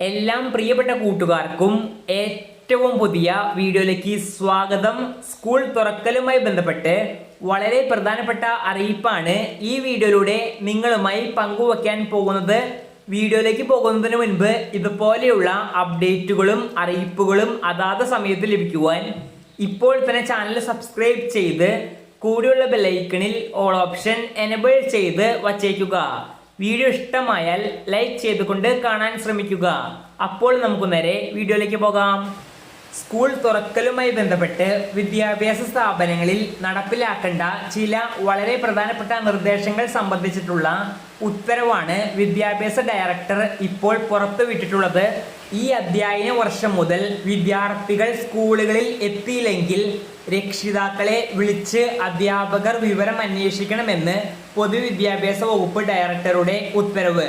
എല്ലാം പ്രിയപ്പെട്ട കൂട്ടുകാർക്കും ഏറ്റവും പുതിയ വീഡിയോയിലേക്ക് സ്വാഗതം. സ്കൂൾ തുറക്കലുമായി ബന്ധപ്പെട്ട് വളരെ പ്രധാനപ്പെട്ട അറിയിപ്പാണ് ഈ വീഡിയോയിലൂടെ നിങ്ങളുമായി പങ്കുവയ്ക്കാൻ പോകുന്നത്. വീഡിയോയിലേക്ക് പോകുന്നതിന് മുൻപ് ഇതുപോലെയുള്ള അപ്ഡേറ്റുകളും അറിയിപ്പുകളും അതാത് സമയത്ത് ലഭിക്കുവാൻ ഇപ്പോൾ തന്നെ ചാനൽ സബ്സ്ക്രൈബ് ചെയ്ത് കൂടെയുള്ള ബെല്ലൈക്കണിൽ ഓൾ ഓപ്ഷൻ എനബിൾ ചെയ്ത് വച്ചേക്കുക. വീഡിയോ ഇഷ്ടമായാൽ ലൈക്ക് ചെയ്തുകൊണ്ട് കാണാൻ ശ്രമിക്കുക. അപ്പോൾ നമുക്ക് നേരെ വീഡിയോയിലേക്ക് പോകാം. സ്കൂൾ തുറക്കലുമായി ബന്ധപ്പെട്ട് വിദ്യാഭ്യാസ സ്ഥാപനങ്ങളിൽ നടപ്പിലാക്കേണ്ട ചില വളരെ പ്രധാനപ്പെട്ട നിർദ്ദേശങ്ങൾ സംബന്ധിച്ചിട്ടുള്ള ഉത്തരവാണ് വിദ്യാഭ്യാസ ഡയറക്ടർ ഇപ്പോൾ പുറത്തുവിട്ടിട്ടുള്ളത്. ഈ അധ്യയന വർഷം മുതൽ വിദ്യാർത്ഥികൾ സ്കൂളുകളിൽ എത്തിയില്ലെങ്കിൽ രക്ഷിതാക്കളെ വിളിച്ച് അധ്യാപകർ വിവരം അന്വേഷിക്കണമെന്ന് പൊതുവിദ്യാഭ്യാസ വകുപ്പ് ഡയറക്ടറുടെ ഉത്തരവ്.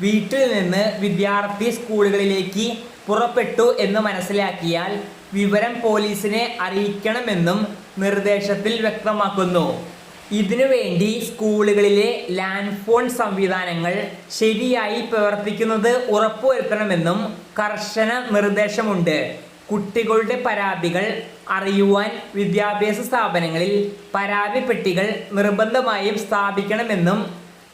വീട്ടിൽ നിന്ന് വിദ്യാർത്ഥി സ്കൂളുകളിലേക്ക് പുറപ്പെട്ടു എന്ന് മനസ്സിലാക്കിയാൽ വിവരം പോലീസിനെ അറിയിക്കണമെന്നും നിർദ്ദേശത്തിൽ വ്യക്തമാക്കുന്നു. ഇതിനുവേണ്ടി സ്കൂളുകളിലെ ലാൻഡ് ഫോൺ സംവിധാനങ്ങൾ ശരിയായി പ്രവർത്തിക്കുന്നത് ഉറപ്പുവരുത്തണമെന്നും കർശന നിർദ്ദേശമുണ്ട്. കുട്ടികളുടെ പരാതികൾ അറിയുവാൻ വിദ്യാഭ്യാസ സ്ഥാപനങ്ങളിൽ പരാതി പെട്ടികൾ നിർബന്ധമായും സ്ഥാപിക്കണമെന്നും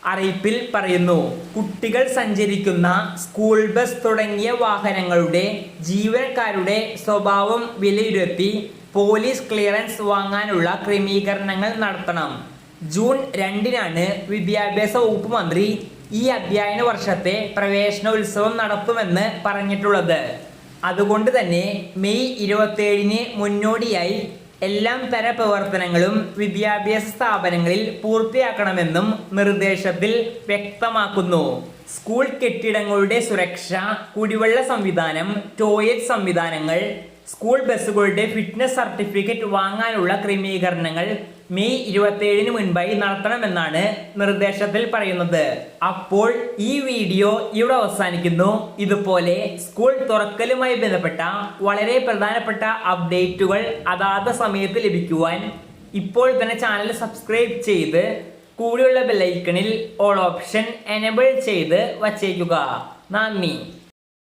അറിയിപ്പിൽ പറയുന്നു. കുട്ടികൾ സഞ്ചരിക്കുന്ന സ്കൂൾ ബസ് തുടങ്ങിയ വാഹനങ്ങളുടെ ജീവനക്കാരുടെ സ്വഭാവം വിലയിരുത്തി പോലീസ് ക്ലിയറൻസ് വാങ്ങാനുള്ള ക്രമീകരണങ്ങൾ നടത്തണം. ജൂൺ രണ്ടിനാണ് വിദ്യാഭ്യാസ വകുപ്പ് മന്ത്രി ഈ അധ്യയന വർഷത്തെ പ്രവേശനോത്സവം നടത്തുമെന്ന് പറഞ്ഞിട്ടുള്ളത്. അതുകൊണ്ട് തന്നെ മെയ് ഇരുപത്തേഴിന് മുന്നോടിയായി എല്ലാം തര പ്രവർത്തനങ്ങളും വിദ്യാഭ്യാസ സ്ഥാപനങ്ങളിൽ പൂർത്തിയാക്കണമെന്നും നിർദ്ദേശത്തിൽ വ്യക്തമാക്കുന്നു. സ്കൂൾ കെട്ടിടങ്ങളുടെ സുരക്ഷ കുടിവെള്ള സംവിധാനം ടോയ്ലറ്റ് സംവിധാനങ്ങൾ സ്കൂൾ ബസ്സുകളുടെ ഫിറ്റ്നസ് സർട്ടിഫിക്കറ്റ് വാങ്ങാനുള്ള ക്രമീകരണങ്ങൾ മെയ് ഇരുപത്തേഴിന് മുൻപായി നടത്തണമെന്നാണ് നിർദ്ദേശത്തിൽ പറയുന്നത്. അപ്പോൾ ഈ വീഡിയോ ഇവിടെ അവസാനിക്കുന്നു. ഇതുപോലെ സ്കൂൾ തുറക്കലുമായി ബന്ധപ്പെട്ട വളരെ പ്രധാനപ്പെട്ട അപ്ഡേറ്റുകൾ അതാത് സമയത്ത് ലഭിക്കുവാൻ ഇപ്പോൾ തന്നെ ചാനൽ സബ്സ്ക്രൈബ് ചെയ്ത് കൂടെയുള്ള ബെല്ലൈക്കണിൽ ഓൾ ഓപ്ഷൻ എനേബിൾ ചെയ്ത് വച്ചേക്കുക. നന്ദി.